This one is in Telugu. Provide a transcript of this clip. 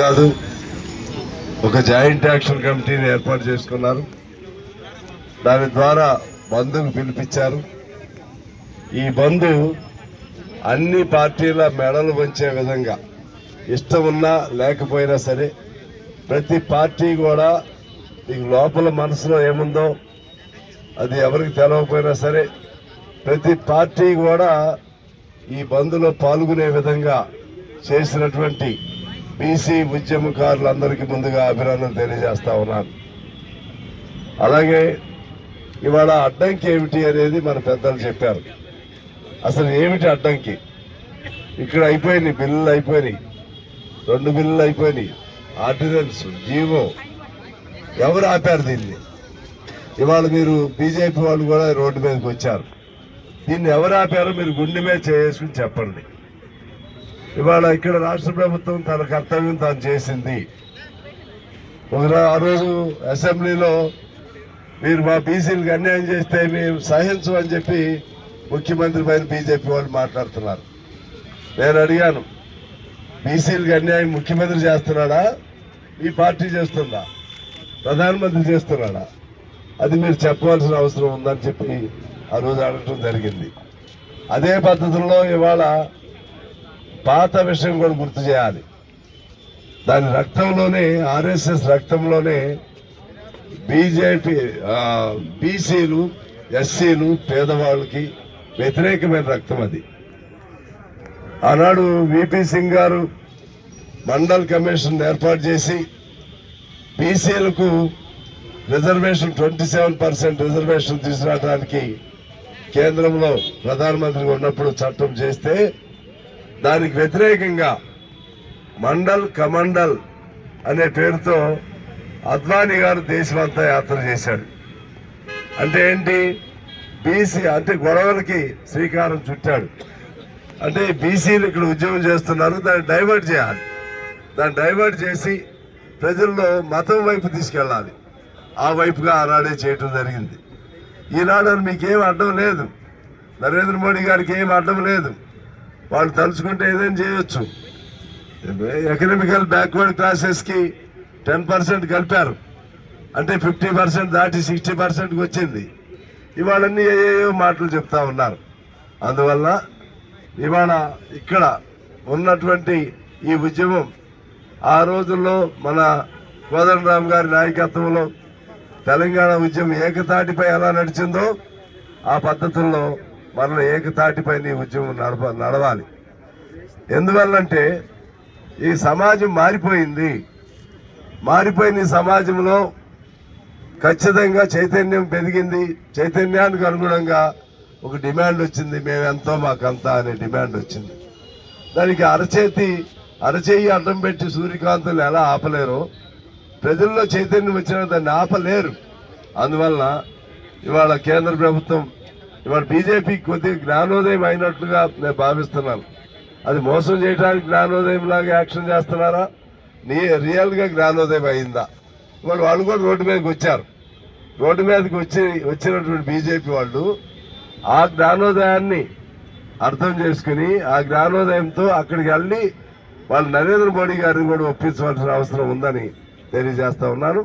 కాదు ఒక జాయింట్ యాక్షన్ కమిటీని ఏర్పాటు చేసుకున్నారు. దాని ద్వారా బంధుకు పిలిపించారు. ఈ బంధు అన్ని పార్టీల మెడలు వంచే విధంగా ఇష్టం ఉన్నా లేకపోయినా సరే ప్రతి పార్టీ కూడా నీకు లోపల మనసులో ఏముందో అది ఎవరికి తెలవకపోయినా సరే ప్రతి పార్టీ కూడా ఈ బంద్లో పాల్గొనే విధంగా చేసినటువంటి బీసీ ఉద్యమకారులందరికీ ముందుగా అభినందనలు తెలియజేస్తా ఉన్నాను. అలాగే ఇవాళ అడ్డంకి ఏమిటి అనేది మన పెద్దలు చెప్పారు. అసలు ఏమిటి అడ్డంకి? ఇక్కడ అయిపోయినాయి బిల్లులు అయిపోయినాయి రెండు బిల్లులు అయిపోయినాయి. ఆర్డినెన్స్ జీవో ఎవరు ఆపారు దీన్ని? ఇవాళ మీరు బీజేపీ వాళ్ళు కూడా రోడ్డు మీదకి వచ్చారు. దీన్ని ఎవరు ఆపారో మీరు గుండె మీద చేసుకుని చెప్పండి. ఇవాళ ఇక్కడ రాష్ట్ర ప్రభుత్వం తన కర్తవ్యం తాను చేసింది. ఒక ఆ రోజు అసెంబ్లీలో మీరు మా బీసీలకు అన్యాయం చేస్తే మేము సహించు అని చెప్పి ముఖ్యమంత్రి పైన బీజేపీ వాళ్ళు మాట్లాడుతున్నారు. నేను అడిగాను బీసీలకు అన్యాయం ముఖ్యమంత్రి చేస్తున్నాడా? ఈ పార్టీ చేస్తుందా? ప్రధానమంత్రి చేస్తున్నాడా? అది మీరు చెప్పవలసిన అవసరం ఉందని చెప్పి ఆ రోజు అడగటం జరిగింది. అదే పద్ధతిలో ఇవాళ పాత విషయం కూడా గుర్తు చేయాలి. దాని రక్తంలోనే ఆర్ఎస్ఎస్ రక్తంలోనే బీజేపీ బీసీలు ఎస్సీలు పేదవాళ్ళకి వ్యతిరేకమైన రక్తం అది. ఆనాడు విపి సింగ్ గారు మండల్ కమిషన్ ఏర్పాటు చేసి బీసీలకు reservation twenty seven percent reservation తీసుకురావడానికి కేంద్రంలో ప్రధానమంత్రిగా ఉన్నప్పుడు చట్టం చేస్తే దానికి వ్యతిరేకంగా మండల్ కమండల్ అనే పేరుతో అద్వానీ గారు దేశమంతా యాత్ర చేశాడు. అంటే ఏంటి? బీసీ అంటే గొడవలకి శ్రీకారం చుట్టాడు. అంటే బీసీలు ఇక్కడ ఉద్యమం చేస్తున్నారు దాన్ని డైవర్ట్ చేయాలి. దాన్ని డైవర్ట్ చేసి ప్రజల్లో మతం వైపు తీసుకెళ్ళాలి. ఆ వైపుగా ఆనాడే చేయటం జరిగింది. ఈనాడు మీకేం అడ్డం లేదు. నరేంద్ర మోడీ గారికి ఏం అడ్డం లేదు. వాళ్ళు తలుచుకుంటే ఏదైనా చేయొచ్చు. ఎకనామికల్ బ్యాక్వర్డ్ క్లాసెస్కి టెన్ పర్సెంట్ కలిపారు. అంటే ఫిఫ్టీ పర్సెంట్ దాటి సిక్స్టీ పర్సెంట్కి వచ్చింది. ఇవాళన్నీ ఏయో మాటలు చెప్తా ఉన్నారు. అందువల్ల ఇవాళ ఇక్కడ ఉన్నటువంటి ఈ ఉద్యమం ఆ రోజుల్లో మన కోదండరామ్ గారి నాయకత్వంలో తెలంగాణ ఉద్యమం ఏకతాటిపై ఎలా నడిచిందో ఆ పద్ధతుల్లో మన ఏకతాటిపై ఈ ఉద్యమం నడప నడవాలి. ఎందువల్లంటే ఈ సమాజం మారిపోయింది. మారిపోయిన ఈ సమాజంలో ఖచ్చితంగా చైతన్యం పెరిగింది. చైతన్యానికి అనుగుణంగా ఒక డిమాండ్ వచ్చింది. మేమెంతో మాకంతా అనే డిమాండ్ వచ్చింది. దానికి అరచేతి అరచేయి అడ్డం పెట్టి సూర్యకాంతులు ఎలా ఆపలేరో ప్రజల్లో చైతన్యం వచ్చిన దాన్ని ఆపలేరు. అందువల్ల ఇవాళ కేంద్ర ప్రభుత్వం ఇవాళ బీజేపీ కొద్దిగా జ్ఞానోదయం అయినట్లుగా నేను భావిస్తున్నాను. అది మోసం చేయడానికి జ్ఞానోదయం లాగా యాక్షన్ చేస్తున్నారా? నీ రియల్గా జ్ఞానోదయం అయిందా? ఇవాళ వాళ్ళు కూడా రోడ్డు మీదకి వచ్చారు. రోడ్డు మీదకి వచ్చి వచ్చినటువంటి బీజేపీ వాళ్ళు ఆ జ్ఞానోదయాన్ని అర్థం చేసుకుని ఆ జ్ఞానోదయంతో అక్కడికి వెళ్ళి వాళ్ళు నరేంద్ర మోడీ గారిని కూడా ఒప్పించవలసిన అవసరం ఉందని తెలియజేస్తా ఉన్నాను.